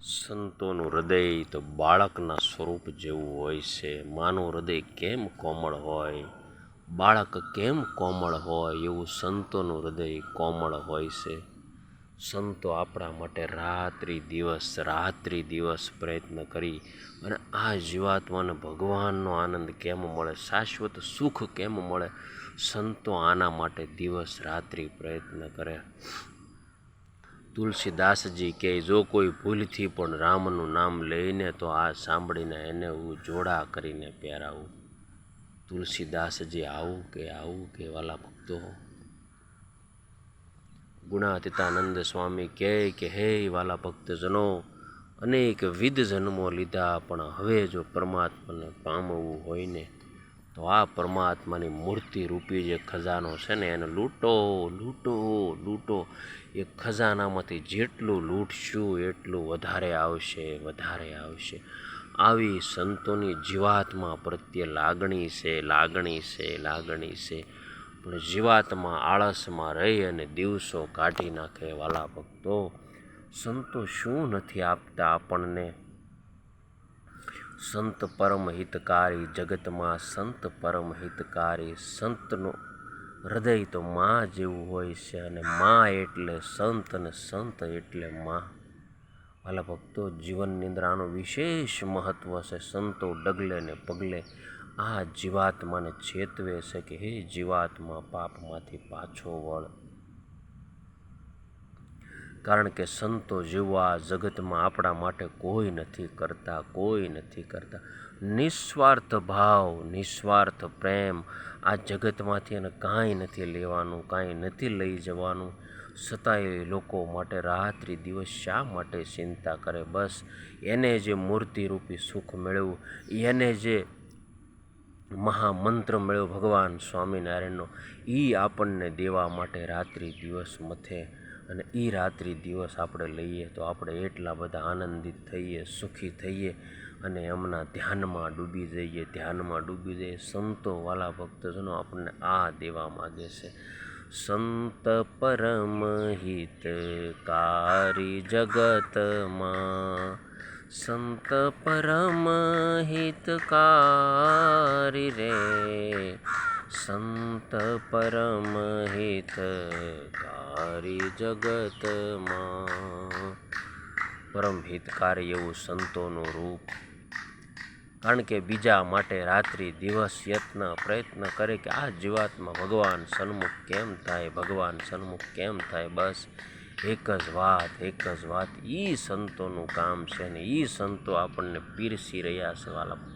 સંતોનું હૃદય તો બાળકના સ્વરૂપ જેવું હોય છે. માનું હૃદય કેમ કોમળ હોય? બાળક કેમ કોમળ હોય એવું સંતોનું હૃદય કોમળ હોય છે. સંતો આપણા માટે રાત્રિ દિવસ રાત્રિ દિવસ પ્રયત્ન કરી અને આ જીવાત્માને ભગવાનનો આનંદ કેમ મળે, શાશ્વત સુખ કેમ મળે? સંતો આના માટે દિવસ રાત્રિ પ્રયત્ન કરે. તુલસીદાસજી કહે જો કોઈ ભૂલથી પણ રામનું નામ લઈને તો આ સાંભળીને એને હું જોડા કરીને પહેરાવું. તુલસીદાસજી, આવું કે આવું કે, વાલા ભક્તો. ગુણાતીતાનંદ સ્વામી કહે કે હે વાલા ભક્તજનો, અનેક વિધ જન્મો લીધા, પણ હવે જો પરમાત્માને પામવું હોય ને તો આ પરમાત્માની મૂર્તિ રૂપી જે ખજાનો છે ને, એને લૂંટો લૂંટો લૂંટો. એ ખજાનામાંથી જેટલું લૂંટશું એટલું વધારે આવશે વધારે આવશે. આવી સંતોની જીવાત્મા પ્રત્યે લાગણી છે લાગણી છે લાગણી છે. પણ જીવાત્મા આળસમાં રહી અને દિવસો કાઢી નાખે વાલા ભક્તો. સંતો શું નથી આપતા આપણને? સંત પરમ હિતકારી જગતમાં સંત પરમ હિતકારી સંતનું હૃદય તો માં જેવું હોય છે અને માં એટલે સંત અને સંત એટલે માં. વાલા ભક્તો, જીવન નિંદ્રાનું વિશેષ મહત્ત્વ છે સંતો ડગલે ને પગલે આ જીવાત્માને ચેતવે છે કે હે જીવાત્મા, પાપમાંથી પાછો વળ. કારણ કે સંતો જેવા જગતમાં આપણા માટે કોઈ નથી કરતા, કોઈ નથી કરતા. નિસ્વાર્થ ભાવ, નિસ્વાર્થ પ્રેમ આ જગતમાંથી એને કાંઈ નથી લેવાનું, કાંઈ નથી લઈ જવાનું. છતાંય લોકો માટે રાત્રિ દિવસ શા માટે ચિંતા કરે? બસ એને જે મૂર્તિરૂપી સુખ મેળવ્યું, એને જે મહામંત્ર મળ્યો ભગવાન સ્વામિનારાયણનો એ આપણને દેવા માટે રાત્રિ દિવસ મથે અને એ રાત્રિ દિવસ આપણે લઈએ તો આપણે એટલા બધા આનંદિત થઈએ, સુખી થઈએ અને એમના ધ્યાનમાં ડૂબી જઈએ, ધ્યાનમાં ડૂબી જઈએ. સંતો વાલા ભક્તજનો આપણને આ દેવા માગે છે. સંત પરમ હિતકારી જગતમાં. સંત પરમ હિતકારી રે. સંત પરમ હિતકારી જગતમાં પરમ હિતકારી એવું સંતોનું રૂપ. કારણ કે બીજા માટે રાત્રિ દિવસ યત્ન પ્રયત્ન કરે કે આ જીવાતમાં ભગવાન સન્મુખ કેમ થાય, ભગવાન સન્મુખ કેમ થાય? બસ એક જ વાત, એક જ વાત. એ સંતોનું કામ છે ને એ સંતો આપણને પીરસી રહ્યા છે, વાલા